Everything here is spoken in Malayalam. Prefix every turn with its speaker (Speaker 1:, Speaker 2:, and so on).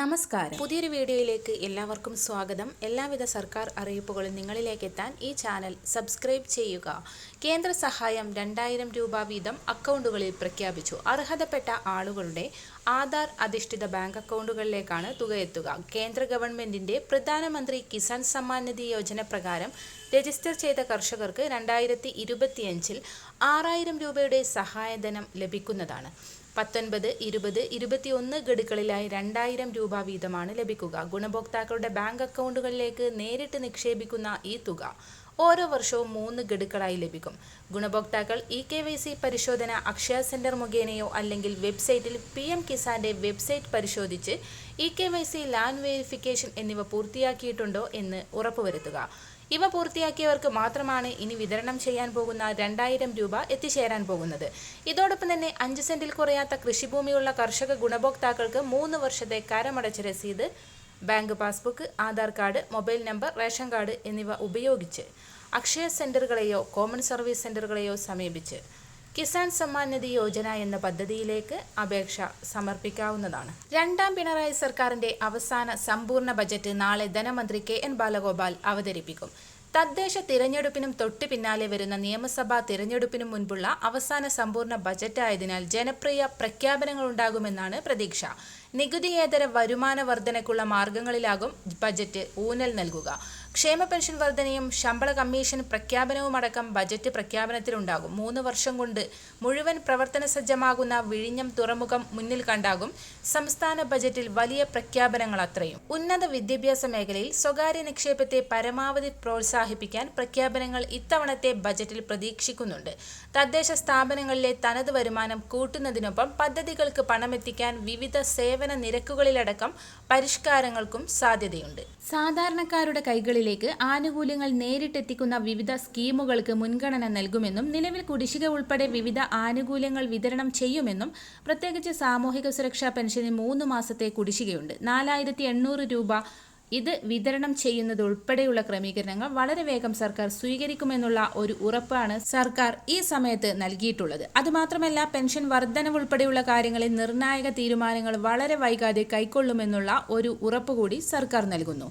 Speaker 1: നമസ്കാരം. പുതിയൊരു വീഡിയോയിലേക്ക് എല്ലാവർക്കും സ്വാഗതം. എല്ലാവിധ സർക്കാർ അറിയിപ്പുകളും നിങ്ങളിലേക്ക് എത്താൻ ഈ ചാനൽ സബ്സ്ക്രൈബ് ചെയ്യുക. കേന്ദ്ര സഹായം രണ്ടായിരം രൂപ വീതം അക്കൗണ്ടുകളിൽ പ്രഖ്യാപിച്ചു. അർഹതപ്പെട്ട ആളുകളുടെ ആധാർ അധിഷ്ഠിത ബാങ്ക് അക്കൗണ്ടുകളിലേക്കാണ് തുക എത്തുക. കേന്ദ്ര ഗവൺമെന്റിന്റെ പ്രധാനമന്ത്രി കിസാൻ സമ്മാൻ നിധി യോജന പ്രകാരം രജിസ്റ്റർ ചെയ്ത കർഷകർക്ക് രണ്ടായിരത്തി ഇരുപത്തിയഞ്ചിൽ ആറായിരം രൂപയുടെ സഹായധനം ലഭിക്കുന്നതാണ്. പത്തൊൻപത് ഇരുപത് ഇരുപത്തിയൊന്ന് ഗഡുക്കളിലായി രണ്ടായിരം രൂപ വീതമാണ് ലഭിക്കുക. ഗുണഭോക്താക്കളുടെ ബാങ്ക് അക്കൗണ്ടുകളിലേക്ക് നേരിട്ട് നിക്ഷേപിക്കുന്ന ഈ തുക ഓരോ വർഷവും മൂന്ന് ഗഡുക്കളായി ലഭിക്കും. ഗുണഭോക്താക്കൾ ഇ കെ വൈ സി പരിശോധന അക്ഷയ സെന്റർ മുഖേനയോ അല്ലെങ്കിൽ വെബ്സൈറ്റിൽ പി എം കിസാന്റെ വെബ്സൈറ്റ് പരിശോധിച്ച് E K Y C land verification എന്നിവ പൂർത്തിയാക്കിയിട്ടുണ്ടോ എന്ന് ഉറപ്പുവരുത്തുക. ഇവ പൂർത്തിയാക്കിയവർക്ക് മാത്രമാണ് ഇനി വിതരണം ചെയ്യാൻ പോകുന്ന രണ്ടായിരം രൂപ എത്തിച്ചേരാൻ പോകുന്നത്. ഇതോടൊപ്പം തന്നെ അഞ്ച് സെന്റിൽ കുറയാത്ത കൃഷിഭൂമിയുള്ള കർഷക ഗുണഭോക്താക്കൾക്ക് മൂന്ന് വർഷത്തെ കരമടച്ച രസീത് bank passbook Aadhaar card mobile number ration card എന്നിവ ഉപയോഗിച്ച് അക്ഷയ സെന്ററുകളെയോ കോമൺ സർവീസ് സെന്ററുകളെയോ സമീപിച്ച് കിസാൻ സമ്മാൻ നിധി യോജന എന്ന പദ്ധതിയിലേക്ക് അപേക്ഷ സമർപ്പിക്കാവുന്നതാണ്. രണ്ടാം പിണറായി സർക്കാരിന്റെ അവസാന സമ്പൂർണ ബജറ്റ് നാളെ ധനമന്ത്രി കെ എൻ ബാലഗോപാൽ അവതരിപ്പിക്കും. തദ്ദേശ തിരഞ്ഞെടുപ്പിനും തൊട്ടു പിന്നാലെ വരുന്ന നിയമസഭാ തിരഞ്ഞെടുപ്പിനും മുൻപുള്ള അവസാന സമ്പൂർണ ബജറ്റായതിനാൽ ജനപ്രിയ പ്രഖ്യാപനങ്ങൾ ഉണ്ടാകുമെന്നാണ് പ്രതീക്ഷ. നികുതിയേതര വരുമാന വർധനയ്ക്കുള്ള മാർഗങ്ങളിലാകും ബജറ്റ് ഊന്നൽ നൽകുക. ക്ഷേമ പെൻഷൻ വർധനയും ശമ്പള കമ്മീഷൻ പ്രഖ്യാപനവുമടക്കം ബജറ്റ് പ്രഖ്യാപനത്തിലുണ്ടാകും. മൂന്ന് വർഷം കൊണ്ട് മുഴുവൻ പ്രവർത്തന സജ്ജമാകുന്ന വിഴിഞ്ഞം തുറമുഖം മുന്നിൽ കണ്ടാകും സംസ്ഥാന ബജറ്റിൽ വലിയ പ്രഖ്യാപനങ്ങൾ അത്രയും. ഉന്നത വിദ്യാഭ്യാസ മേഖലയിൽ സ്വകാര്യ നിക്ഷേപത്തെ പരമാവധി പ്രോത്സാഹിപ്പിക്കാൻ പ്രഖ്യാപനങ്ങൾ ഇത്തവണത്തെ ബജറ്റിൽ പ്രതീക്ഷിക്കുന്നുണ്ട്. തദ്ദേശ സ്ഥാപനങ്ങളിലെ തനത് വരുമാനം കൂട്ടുന്നതിനൊപ്പം പദ്ധതികൾക്ക് പണമെത്തിക്കാൻ വിവിധ സേവന നിരക്കുകളിലടക്കം പരിഷ്കാരങ്ങൾക്കും സാധ്യതയുണ്ട്. സാധാരണക്കാരുടെ കൈകളിലേക്ക് ആനുകൂല്യങ്ങൾ നേരിട്ടെത്തിക്കുന്ന വിവിധ സ്കീമുകൾക്ക് മുൻഗണന നൽകുമെന്നും നിലവിൽ കുടിശ്ശിക ഉൾപ്പെടെ വിവിധ ആനുകൂല്യങ്ങൾ വിതരണം ചെയ്യുമെന്നും പ്രത്യേകിച്ച് സാമൂഹിക സുരക്ഷാ പെൻഷന് മൂന്ന് മാസത്തെ കുടിശ്ശികയുണ്ട്. നാലായിരത്തി എണ്ണൂറ് രൂപ ഇത് വിതരണം ചെയ്യുന്നത് ഉൾപ്പെടെയുള്ള ക്രമീകരണങ്ങൾ വളരെ വേഗം സർക്കാർ സ്വീകരിക്കുമെന്നുള്ള ഒരു ഉറപ്പാണ് സർക്കാർ ഈ സമയത്ത് നൽകിയിട്ടുള്ളത്. അതുമാത്രമല്ല പെൻഷൻ വർധനവ് ഉൾപ്പെടെയുള്ള കാര്യങ്ങളിൽ നിർണായക തീരുമാനങ്ങൾ വളരെ വൈകാതെ കൈക്കൊള്ളുമെന്നുള്ള ഒരു ഉറപ്പ് കൂടി സർക്കാർ നൽകുന്നു.